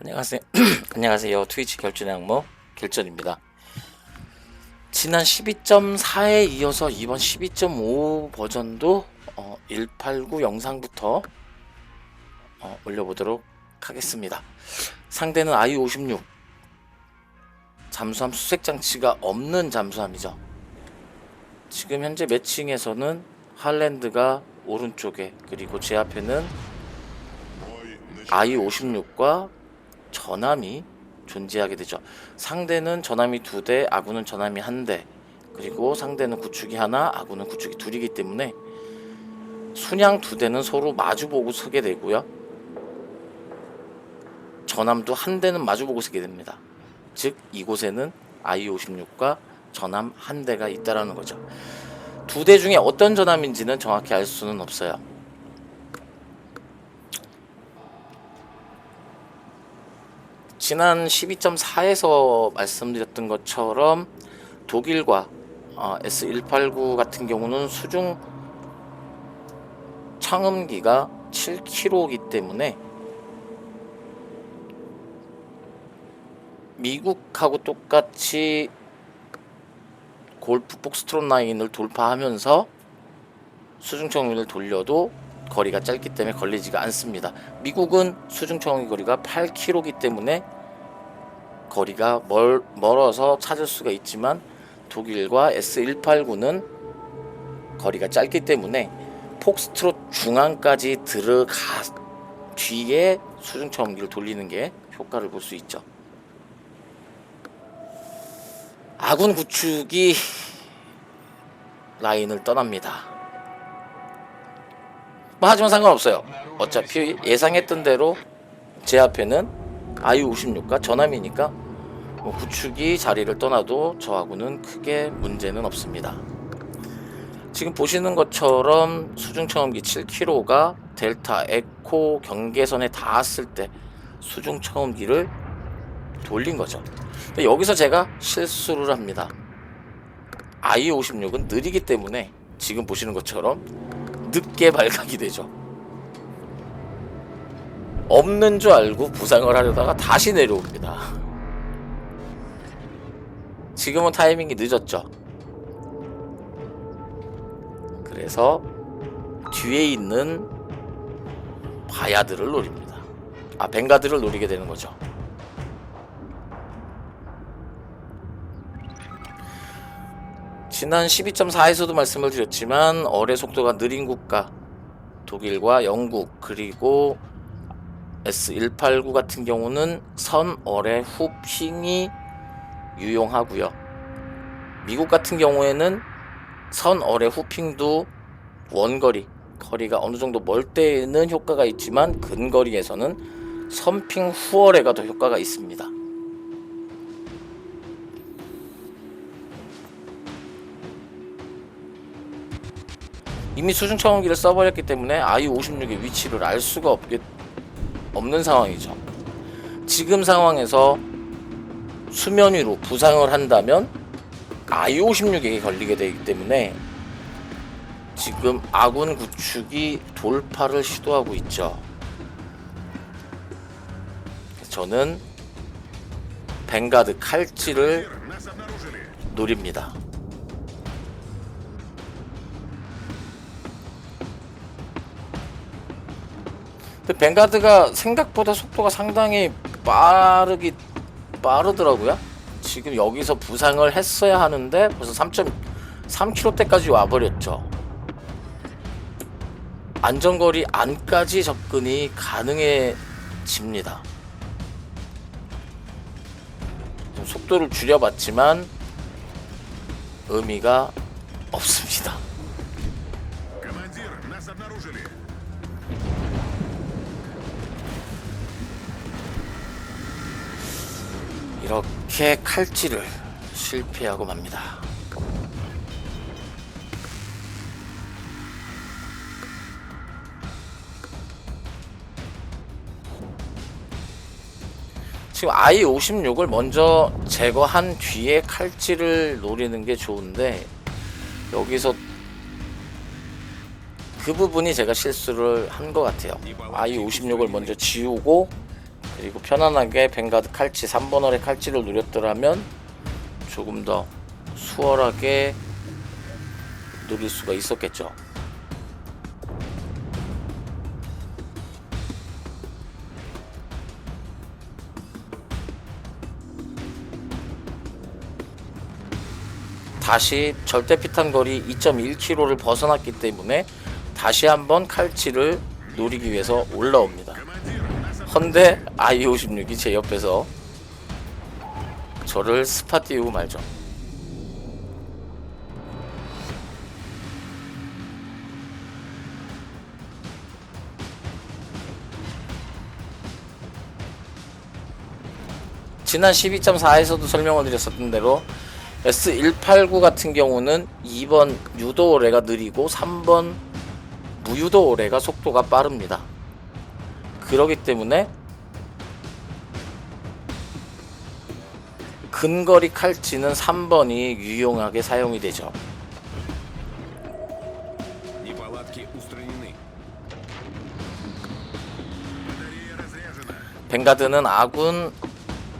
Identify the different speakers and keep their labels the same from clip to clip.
Speaker 1: 안녕하세요. 안녕하세요. 트위치 결전 항모 결전입니다. 지난 12.4에 이어서 이번 12.5 버전도 어, 189 영상부터 어, 올려보도록 하겠습니다. 상대는 i56 잠수함 수색 장치가 없는 잠수함이죠. 지금 현재 매칭에서는 할랜드가 오른쪽에 그리고 제 앞에는 i56과 전함이 존재하게 되죠. 상대는 전함이 두 대, 아군은 전함이 한 대. 그리고 상대는 구축이 하나, 아군은 구축이 둘이기 때문에 순양 두 대는 서로 마주보고 서게 되고요. 전함도 한 대는 마주보고 서게 됩니다. 즉 이곳에는 I56과 전함 한 대가 있다라는 거죠. 두 대 중에 어떤 전함인지는 정확히 알 수는 없어요. 지난 12.4에서 말씀드렸던 것처럼 독일과 어, S189 같은 경우는 수중 청음기가 7km이기 때문에 미국하고 똑같이 골프 폭스트롯 라인을 돌파하면서 수중 청음기를 돌려도 거리가 짧기 때문에 걸리지가 않습니다. 미국은 수중 청음기 거리가 8km이기 때문에 거리가 멀, 멀어서 찾을 수가 있지만 독일과 S189는 거리가 짧기 때문에 폭스트롯 중앙까지 들어가 뒤에 수중 청음기를 돌리는 게 효과를 볼 수 있죠. 아군 구축이 라인을 떠납니다. 뭐 하지만 상관없어요. 어차피 예상했던 대로 제 앞에는 IU56과 전함이니까 뭐 구축이 자리를 떠나도 저하고는 크게 문제는 없습니다. 지금 보시는 것처럼 수중 청음기 7km가 델타 에코 경계선에 닿았을 때 수중 청음기를 돌린 거죠. 근데 여기서 제가 실수를 합니다. i56은 느리기 때문에 지금 보시는 것처럼 늦게 발각이 되죠. 없는 줄 알고 부상을 하려다가 다시 내려옵니다. 지금은 타이밍이 늦었죠. 그래서 뒤에 있는 바야드를 노립니다. 아, 벵가드를 노리게 되는 거죠. 지난 12.4에서도 말씀을 드렸지만 어뢰 속도가 느린 국가 독일과 영국 그리고 S189 같은 경우는 선 어뢰 후핑이 유용하고요. 미국 같은 경우에는 선 어뢰 후핑도 원거리 거리가 어느 정도 멀 때에는 효과가 있지만 근거리에서는 선핑 후어뢰가 더 효과가 있습니다. 이미 수중 청원기를 써버렸기 때문에 IU56의 위치를 알 수가 없게, 없는 상황이죠. 지금 상황에서 수면 위로 부상을 한다면 IU56에게 걸리게 되기 때문에 지금 아군 구축이 돌파를 시도하고 있죠. 저는 벵가드 칼찌를 노립니다. 근데 벵가드가 생각보다 속도가 상당히 빠르기 빠르더라고요. 지금 여기서 부상을 했어야 하는데 벌써 3.3km대까지 와버렸죠. 안전거리 안까지 접근이 가능해집니다. 좀 속도를 줄여봤지만 의미가 없습니다. 이렇게 칼질을 실패하고 맙니다. 지금 i56을 먼저 제거한 뒤에 칼질을 노리는 게 좋은데 여기서 그 부분이 제가 실수를 한 것 같아요. i56을 먼저 지우고 그리고 편안하게 벵가드 칼치 3번 홀의 칼치를 누렸더라면 조금 더 수월하게 누릴 수가 있었겠죠. 다시 절대 피탄 거리 2.1km를 벗어났기 때문에 다시 한번 칼치를 노리기 위해서 올라옵니다.
Speaker 2: 헌데
Speaker 1: 아이오십육이 제 옆에서 저를 스팟 띄우고 말죠. 지난 12.4에서도 설명을 드렸었던 대로 S189 같은 경우는 2번 유도 오레가 느리고 3번 무유도 오레가 속도가 빠릅니다. 그러기 때문에 근거리 칼치는 3번이 유용하게 사용이 되죠. 벵가드는 아군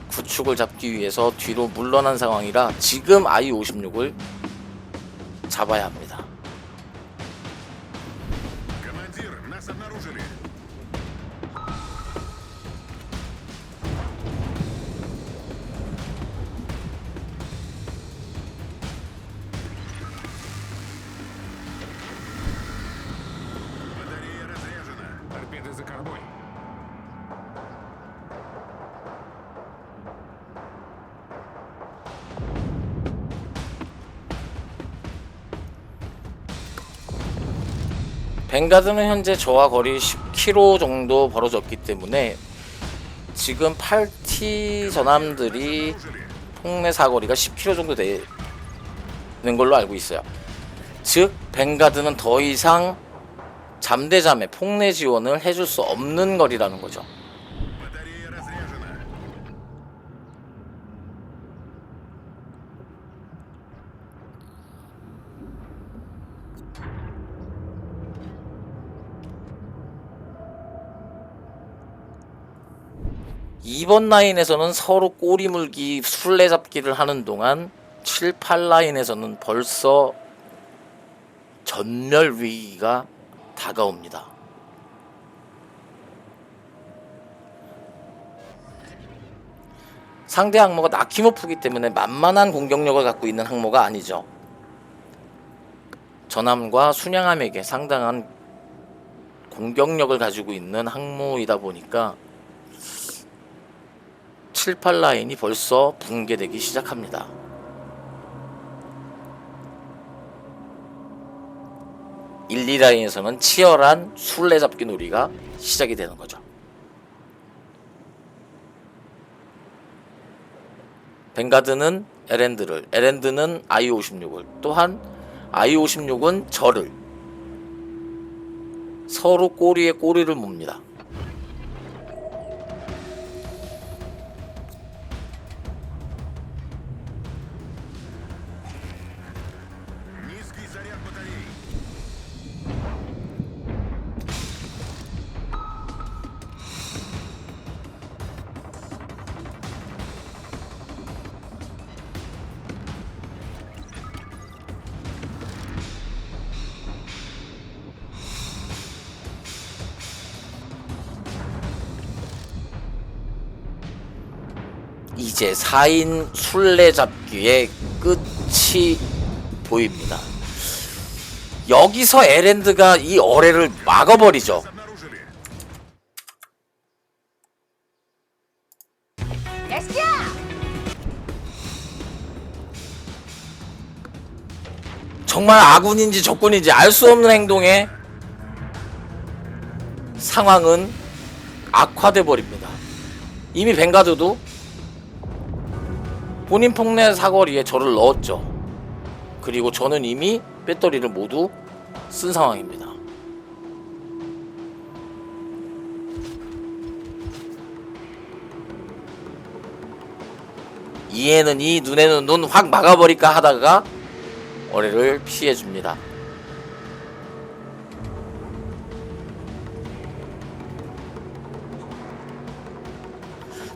Speaker 1: 구축을 잡기 위해서 뒤로 물러난 상황이라 지금 I-56을 잡아야 합니다. 벵가드는 현재 저와 거리 10km 정도 벌어졌기 때문에 지금 8T 전함들이 폭내 사거리가 10km 정도 되는 걸로 알고 있어요. 즉, 벵가드는 더 이상 잠대잠에 폭내 지원을 해줄 수 없는 거리라는 거죠. 2번 라인에서는 서로 꼬리 물기, 술래잡기를 하는 동안 7, 8라인에서는 벌써 전멸 위기가 다가옵니다. 상대 항모가 나키모프기 때문에 만만한 공격력을 갖고 있는 항모가 아니죠. 전함과 순양함에게 상당한 공격력을 가지고 있는 항모이다 보니까 7, 8 라인이 벌써 붕괴되기 시작합니다. 일, 2 라인에서는 치열한 술래잡기 놀이가 시작이 되는 거죠. 벵가드는 에렌드를, 에렌드는 I56을, 또한 I56은 저를 서로 꼬리에 꼬리를 뭅니다. 이제 4인 술래잡기의 끝이 보입니다. 여기서 에랜드가 이 어뢰를 막아버리죠. 정말 아군인지 적군인지 알 수 없는 행동에 상황은 악화돼 버립니다. 이미 벵가드도 본인 폭내 사거리에 저를 넣었죠. 그리고 저는 이미 배터리를 모두 쓴 상황입니다. 이에는 이 눈에는 눈 확 막아버릴까 하다가 어뢰를 피해줍니다.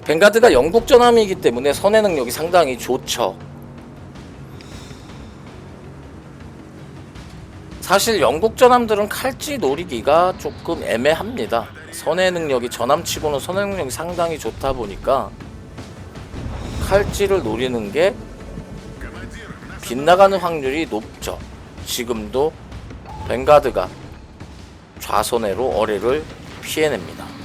Speaker 1: 벵가드가 영국 전함이기 때문에 선해 능력이 상당히 좋죠. 사실 영국 전함들은 칼지 노리기가 조금 애매합니다. 선해 능력이 전함치고는 선해 능력이 상당히 좋다 보니까 칼지를 노리는 게 빗나가는 확률이 높죠. 지금도 벵가드가 좌선해로 어뢰를 피해냅니다.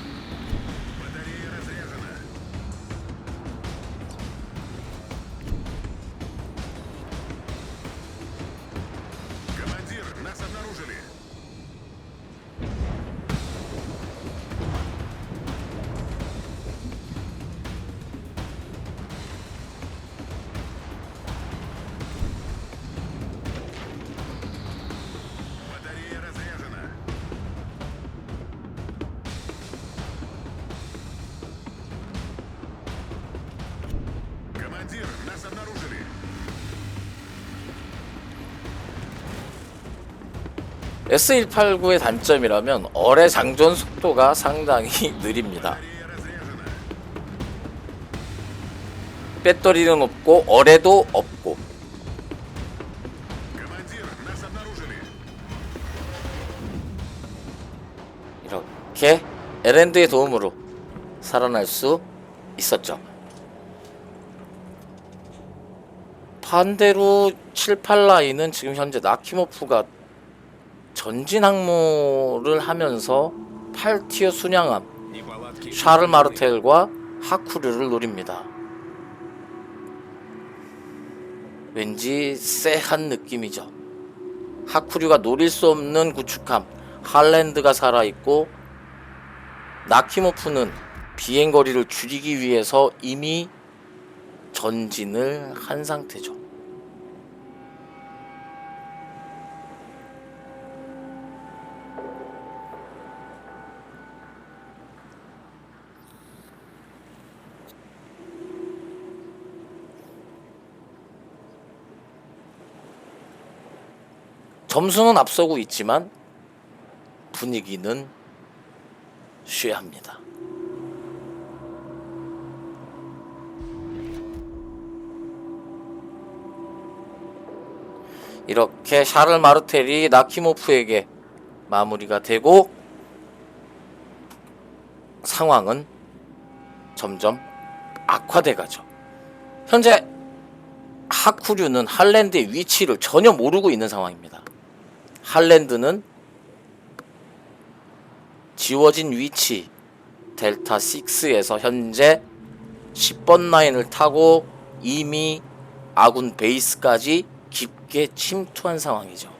Speaker 1: S189의 단점이라면 어뢰 장전 속도가 상당히 느립니다. 배터리는 없고 어뢰도 없고 이렇게 에랜드의 도움으로 살아날 수 있었죠. 반대로 78라인은 지금 현재 나키모프가 전진 항모를 하면서 8티어 순양함 샤를 마르텔과 하쿠류를 노립니다. 왠지 쎄한 느낌이죠. 하쿠류가 노릴 수 없는 구축함 할랜드가 살아있고 나키모프는 비행거리를 줄이기 위해서 이미 전진을 한 상태죠. 점수는 앞서고 있지만 분위기는 쇠합니다. 이렇게 샤를 마르텔이 나키모프에게 마무리가 되고 상황은 점점 악화돼 가죠. 현재 하쿠류는 할랜드의 위치를 전혀 모르고 있는 상황입니다. 할랜드는 지워진 위치 델타 6에서 현재 10번 라인을 타고 이미 아군 베이스까지 깊게 침투한 상황이죠.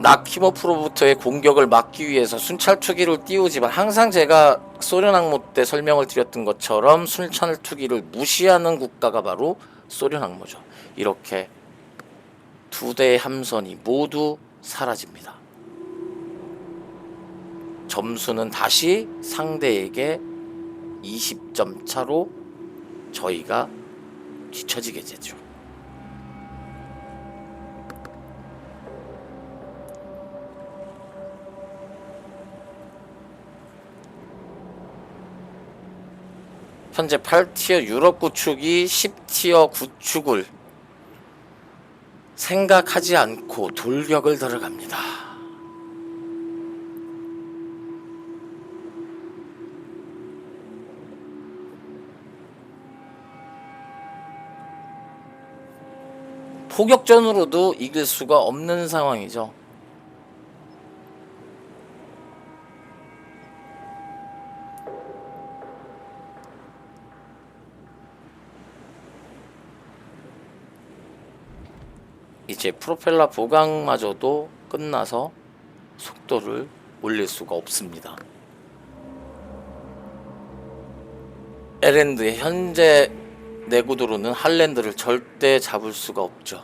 Speaker 1: 나키모프로부터의 공격을 막기 위해서 순찰 투기를 띄우지만 항상 제가 소련 항모 때 설명을 드렸던 것처럼 순찰 투기를 무시하는 국가가 바로 소련 항모죠. 이렇게 두 대의 함선이 모두 사라집니다. 점수는 다시 상대에게 20점 차로 저희가 뒤처지게 되죠. 현재 8티어 유럽 구축이 10티어 구축을 생각하지 않고 돌격을 들어갑니다. 포격전으로도 이길 수가 없는 상황이죠. 이제 프로펠러 보강마저도 끝나서 속도를 올릴 수가 없습니다. 에랜드의 현재 내구도로는 할랜드를 절대 잡을 수가 없죠.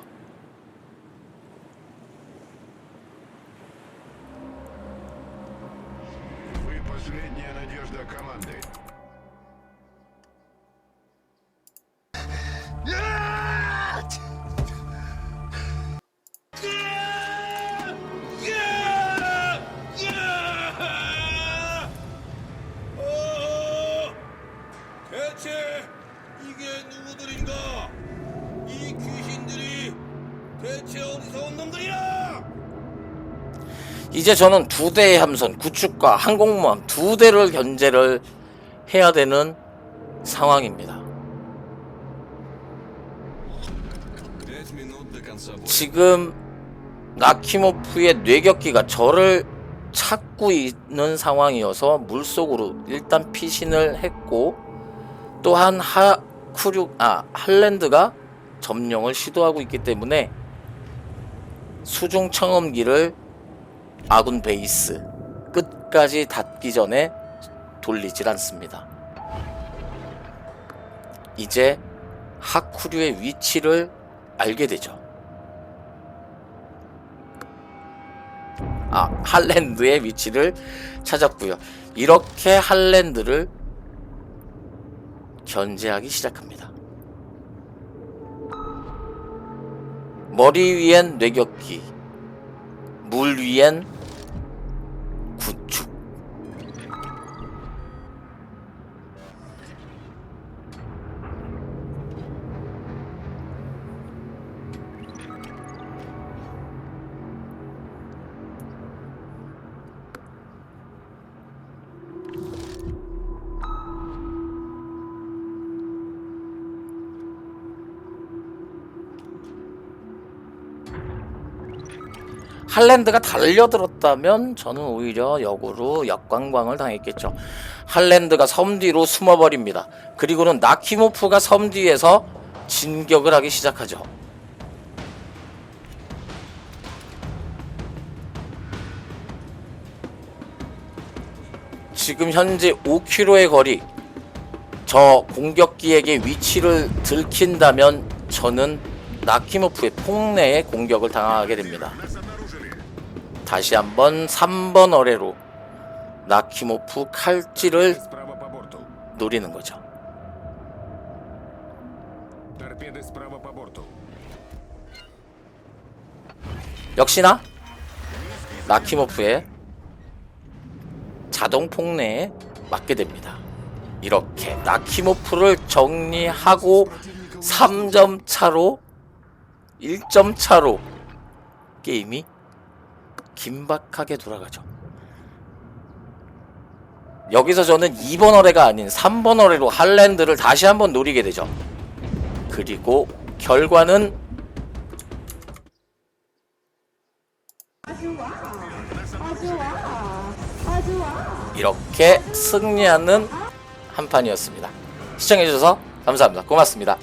Speaker 1: 이제 저는 두 대의 함선, 구축과 항공모함 두 대를 견제를 해야 되는 상황입니다. 지금 나키모프의 뇌격기가 저를 찾고 있는 상황이어서 물속으로 일단 피신을 했고 또한 하쿠륙 아 할랜드가 점령을 시도하고 있기 때문에 수중 청음기를 아군 베이스 끝까지 닿기 전에 돌리질 않습니다. 이제 하쿠류의 위치를 알게 되죠. 아, 할랜드의 위치를 찾았고요. 이렇게 할랜드를 견제하기 시작합니다. 머리 위엔 뇌격기, 물 위엔 할랜드가 달려들었다면 저는 오히려 역으로 역관광을 당했겠죠. 할랜드가 섬 뒤로 숨어버립니다. 그리고는 나키모프가 섬 뒤에서 진격을 하기 시작하죠. 지금 현재 5km의 거리. 저 공격기에게 위치를 들킨다면 저는 나키모프의 폭내에 공격을 당하게 됩니다. 다시 한번 3번 어뢰로 나키모프 칼질을 노리는 거죠. 역시나 나키모프의 자동 폭내에 맞게 됩니다. 이렇게 나키모프를 정리하고 3점 차로 1점 차로 게임이 긴박하게 돌아가죠. 여기서 저는 2번 어뢰가 아닌 3번 어뢰로 할랜드를 다시 한번 노리게 되죠. 그리고 결과는 이렇게 승리하는 한 판이었습니다. 시청해주셔서 감사합니다. 고맙습니다.